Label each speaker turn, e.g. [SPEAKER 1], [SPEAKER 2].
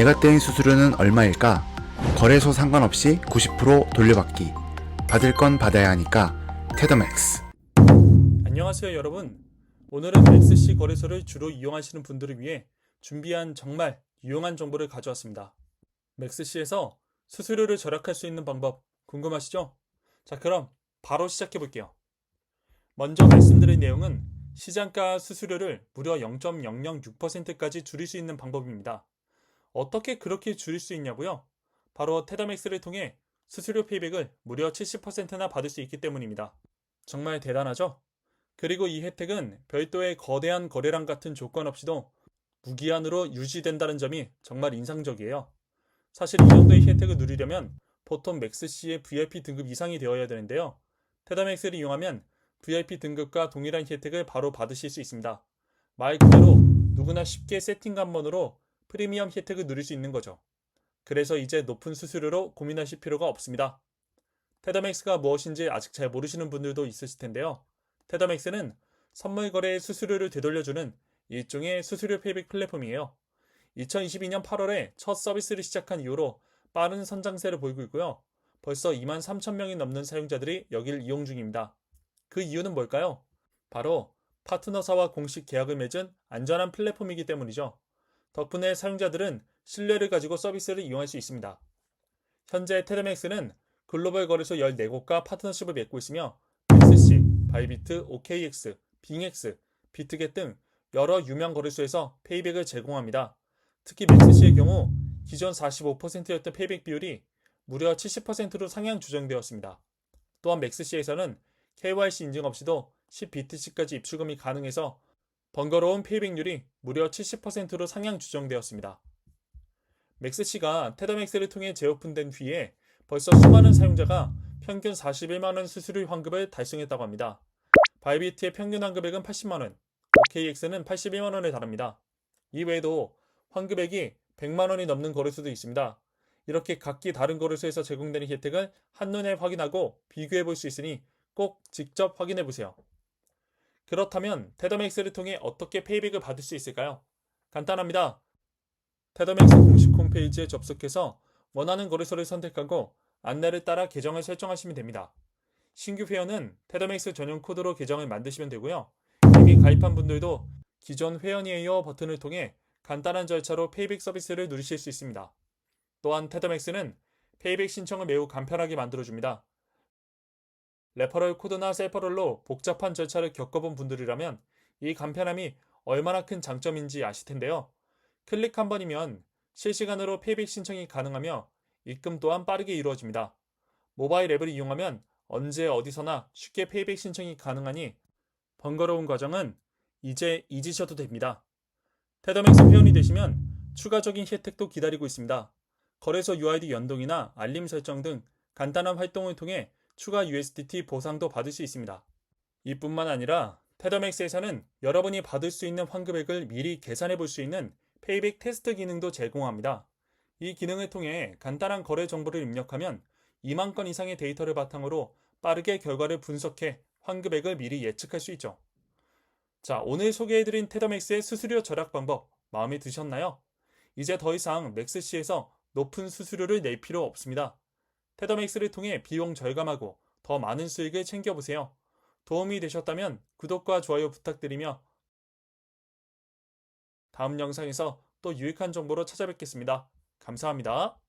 [SPEAKER 1] 내가 떼인 수수료는 얼마일까? 거래소 상관없이 90% 돌려받기. 받을 건 받아야 하니까 테더맥스.
[SPEAKER 2] 안녕하세요 여러분 오늘은 맥스C 거래소를 주로 이용하시는 분들을 위해 준비한 정말 유용한 정보를 가져왔습니다 맥스C에서 수수료를 절약할 수 있는 방법 궁금하시죠? 자 그럼 바로 시작해 볼게요 먼저 말씀드릴 내용은 시장가 수수료를 무려 0.006%까지 줄일 수 있는 방법입니다 어떻게 그렇게 줄일 수 있냐고요? 바로 테더맥스를 통해 수수료 페이백을 무려 70%나 받을 수 있기 때문입니다 정말 대단하죠? 그리고 이 혜택은 별도의 거대한 거래량 같은 조건 없이도 무기한으로 유지된다는 점이 정말 인상적이에요. 사실 이 정도의 혜택을 누리려면 보통 맥스C의 VIP 등급 이상이 되어야 되는데요. 테다맥스를 이용하면 VIP 등급과 동일한 혜택을 바로 받으실 수 있습니다. 말 그대로 누구나 쉽게 세팅간번으로 프리미엄 혜택을 누릴 수 있는 거죠. 그래서 이제 높은 수수료로 고민하실 필요가 없습니다. 테다맥스가 무엇인지 아직 잘 모르시는 분들도 있으실 텐데요. 테더맥스는 선물 거래의 수수료를 되돌려주는 일종의 수수료 페이백 플랫폼이에요. 2022년 8월에 첫 서비스를 시작한 이후로 빠른 선장세를 보이고 있고요. 벌써 2만 3천 명이 넘는 사용자들이 여길 이용 중입니다. 그 이유는 뭘까요? 바로 파트너사와 공식 계약을 맺은 안전한 플랫폼이기 때문이죠. 덕분에 사용자들은 신뢰를 가지고 서비스를 이용할 수 있습니다. 현재 테르맥스는 글로벌 거래소 14곳과 파트너십을 맺고 있으며 SC, 바이비트, OKX, 빙엑스, 비트겟 등 여러 유명 거래소에서 페이백을 제공합니다. 특히 맥스시의 경우 기존 45%였던 페이백 비율이 무려 70%로 상향 조정되었습니다. 또한 맥스시에서는 KYC 인증 없이도 10BTC까지 입출금이 가능해서 번거로운 페이백률이 무려 70%로 상향 조정되었습니다. 맥스시가 테더맥스를 통해 재오픈된 뒤에 벌써 수많은 사용자가 평균 41만원 수수료 환급을 달성했다고 합니다. 바이비트의 평균 환급액은 80만원, OKX는 81만원에 달합니다. 이외에도 환급액이 100만원이 넘는 거래소도 있습니다. 이렇게 각기 다른 거래소에서 제공되는 혜택을 한눈에 확인하고 비교해 볼 수 있으니 꼭 직접 확인해 보세요. 그렇다면 테더맥스를 통해 어떻게 페이백을 받을 수 있을까요? 간단합니다. 테더맥스 공식 홈페이지에 접속해서 원하는 거래소를 선택하고 안내를 따라 계정을 설정하시면 됩니다. 신규 회원은 테더맥스 전용 코드로 계정을 만드시면 되고요. 이미 가입한 분들도 기존 회원이에요 버튼을 통해 간단한 절차로 페이백 서비스를 누리실 수 있습니다. 또한 테더맥스는 페이백 신청을 매우 간편하게 만들어줍니다. 레퍼럴 코드나 셀퍼럴로 복잡한 절차를 겪어본 분들이라면 이 간편함이 얼마나 큰 장점인지 아실 텐데요. 클릭 한 번이면 실시간으로 페이백 신청이 가능하며 입금 또한 빠르게 이루어집니다. 모바일 앱을 이용하면 언제 어디서나 쉽게 페이백 신청이 가능하니 번거로운 과정은 이제 잊으셔도 됩니다. 테더맥스 회원이 되시면 추가적인 혜택도 기다리고 있습니다. 거래소 UID 연동이나 알림 설정 등 간단한 활동을 통해 추가 USDT 보상도 받을 수 있습니다. 이뿐만 아니라 테더맥스에서는 여러분이 받을 수 있는 환급액을 미리 계산해 볼 수 있는 페이백 테스트 기능도 제공합니다. 이 기능을 통해 간단한 거래 정보를 입력하면 2만 건 이상의 데이터를 바탕으로 빠르게 결과를 분석해 환급액을 미리 예측할 수 있죠. 자, 오늘 소개해드린 테더맥스의 수수료 절약 방법 마음에 드셨나요? 이제 더 이상 맥스시에서 높은 수수료를 낼 필요 없습니다. 테더맥스를 통해 비용 절감하고 더 많은 수익을 챙겨보세요. 도움이 되셨다면 구독과 좋아요 부탁드리며 다음 영상에서 또 유익한 정보로 찾아뵙겠습니다. 감사합니다.